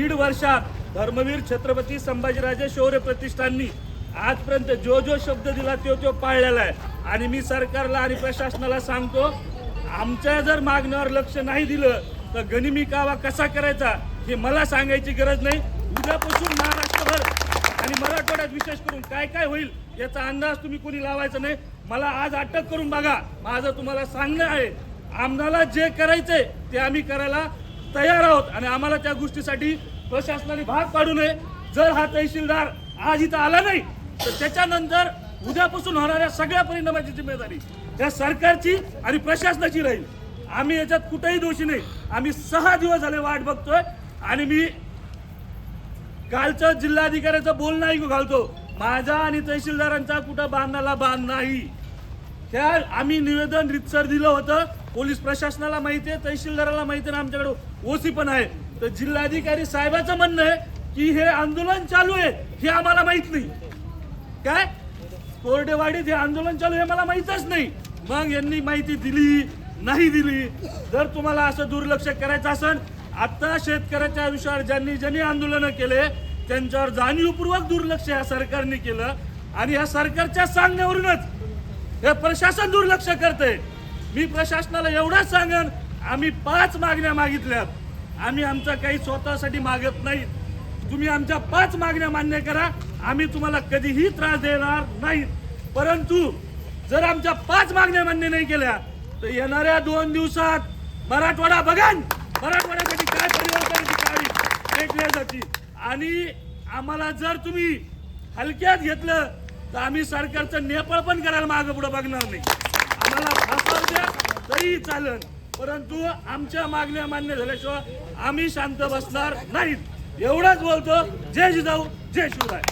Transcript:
दीड वर्षात धर्मवीर छत्रपती संभाजीराजे शौर्य प्रतिष्ठाननी आजपर्यंत जो जो शब्द दिला तो तो पाळलेला आहे. आणि मी सरकारला आणि प्रशासनाला सांगतो आमच्या जर मागण्यावर लक्ष नाही दिलं तर गनिमी कावा कसा करायचा हे मला सांगायची गरज नाही. उद्यापासून महाराष्ट्रभर आणि मराठवाड्यात विशेष करून काय काय होईल याचा अंदाज तुम्ही कोणी लावायचा नाही. मला आज अटक करून बघा. माझं तुम्हाला सांगणं आहे आम्हाला जे करायचंय ते आम्ही करायला तयार आहोत आणि आम्हाला त्या गोष्टीसाठी प्रशासनाने भाग पाडू नये. जर हा तहसीलदार आज इथं आला नाही तर त्याच्यानंतर उद्यापासून होणाऱ्या सगळ्या परिणामाची जिम्मेदारी त्या सरकारची आणि प्रशासनाची राहील. आम्ही याच्यात कुठेही दोषी नाही. आम्ही सहा दिवस झाले वाट बघतोय आणि मी कालचं जिल्हाधिकाऱ्याचं बोलणं ऐकू घालतो. माझा आणि तहसीलदारांचा कुठं बांधाला बांध नाही. त्या आम्ही निवेदन रितसर दिलं होतं. पोलीस प्रशासनाला माहिती आहे तहसीलदाराला माहिती आहे आणि आमच्याकडे ओसी पण आहे. तर जिल्हाधिकारी साहेबाचं म्हणणं आहे की हे आंदोलन चालू आहे हे आम्हाला माहीत नाही. काय? कोरडेवाडीत हे आंदोलन चालू आहे हे मला माहितच नाही. मग यांनी माहिती दिली नाही दिली. जर तुम्हाला असं दुर्लक्ष करायचं असेल आता शेतकऱ्याच्या विषयावर ज्यांनी ज्यांनी आंदोलनं केले त्यांच्यावर जाणीवपूर्वक दुर्लक्ष या सरकारने केलं आणि या सरकारच्या सांगण्यावरूनच हे प्रशासन दुर्लक्ष करते मी प्रशासनाला एवढंच सांगेन आम्ही पाच मागण्या मागितल्यात. आम्ही आमचं काही स्वतःसाठी मागत नाही. तुम्ही आमच्या पाच मागण्या मान्य करा आम्ही तुम्हाला कधीही त्रास देणार नाही. परंतु जर आमच्या पाच मागण्या मान्य नाही केल्या तर येणाऱ्या दोन दिवसात मराठवाडा बघान. मराठवाड्यासाठी काय परिवर्तनाची काळी पेटल्या जाती आणि आम्हाला जर तुम्ही हलक्यात घेतलं तर आम्ही सरकारचं नेपाळ पण करायला मागं पुढे बघणार नाही. आम्हाला फासावर द्या तरी चालन. परंतु आमच्या मागण्या मान्य झाल्याशिवाय आम्ही शांत बसणार नाहीत. एवढंच बोलतो. जय जिजाऊ जय शिवराय.